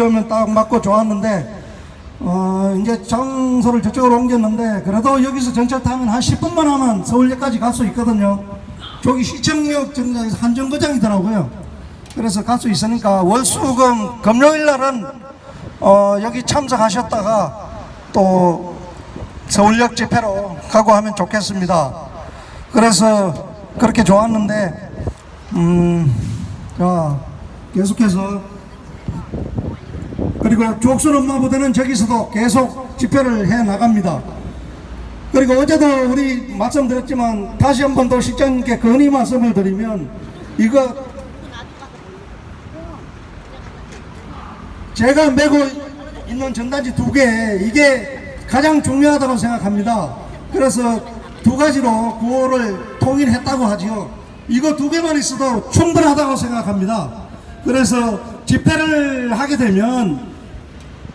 오면 딱 맞고 좋았는데 어 이제 장소를 저쪽으로 옮겼는데 그래도 여기서 전철 타면 한 10분만 하면 서울역까지 갈 수 있거든요. 저기 시청역 정장에서 한정거장이더라고요. 그래서 갈 수 있으니까 월수금 금요일 날은 어 여기 참석하셨다가 또 서울역 집회로 가고 하면 좋겠습니다. 그래서 그렇게 좋았는데 음, 자 계속해서 그리고 족순 엄마 부대는 저기서도 계속 집회를 해 나갑니다. 그리고 어제도 우리 말씀드렸지만 다시 한 번 더 실장님께 건의 말씀을 드리면 이거 제가 메고 있는 전단지 두 개 이게 가장 중요하다고 생각합니다. 그래서 두 가지로 구호를 통일했다고 하지요. 이거 두 개만 있어도 충분하다고 생각합니다. 그래서 집회를 하게 되면